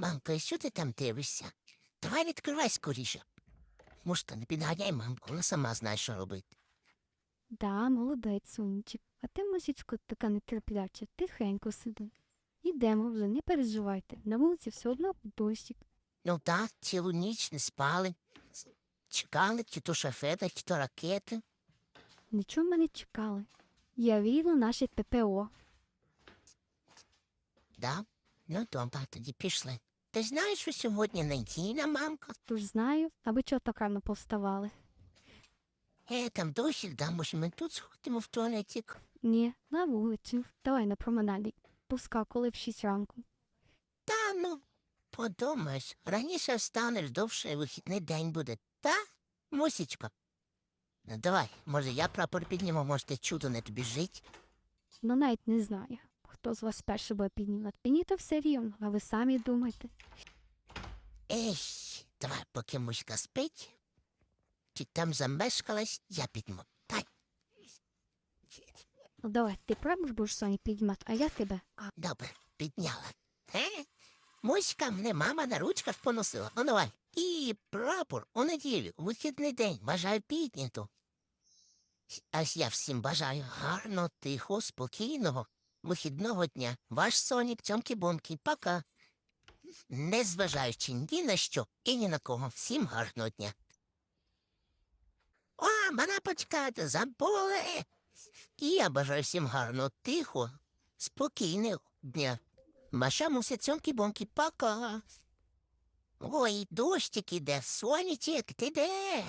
Мамка, і що ти там дивишся? Давай відкривай скоріше. Може, та не підганяй мамку, вона сама знає, що робити. Да, молодець, сонечек. А ти, мусічко, така нетерпляча, тихенько сиди. Ідемо вже, не переживайте. На вулиці все одно дощик. Ну так, цілу ніч не спали. Чекали, чи то шафета, чи то ракети. Нічого мене чекали. Я вірю в наше ППО. Да? Ну, добре, тоді пішли. Ти знаєш, що сьогодні неділя, мамка? Тож знаю, а ви чого так рано повставали? Е, там дощик, да, може ми тут сходимо в туалетик? Ні, на вулицю. Давай на променаді. Пускав, в шість ранку. Та ну, подумаєш, раніше встанеш, довше вихідний день буде, та? Мусічка. Ну давай, може я прапор підніму, може чудо не тобі жить. Ну навіть не знаю, хто з вас перший буде піднімати. Мені то все рівно, а ви самі думайте. Ей, давай, поки муська спить, чи там замешкалась, я підніму. Тай, Ну давай, ти прапор будеш Соні піднімати, а я тебе. Добре, підняла. Е? Муська мене мама на ручках поносила. Ну давай. І прапор у неділю, вихідний день, бажаю підняту. Аж я всім бажаю гарно, тихо, спокійного, вихідного дня. Ваш сонік, цьомки-бомки, пока. Незважаючи ні на що і ні на кого, всім гарного дня. О, мене почекайте, забули. І я бажаю всім гарно, тихо, спокійного дня. Маша мусить цьомки-бомки, пока. Ой, дощик іде, сонечек, ти де?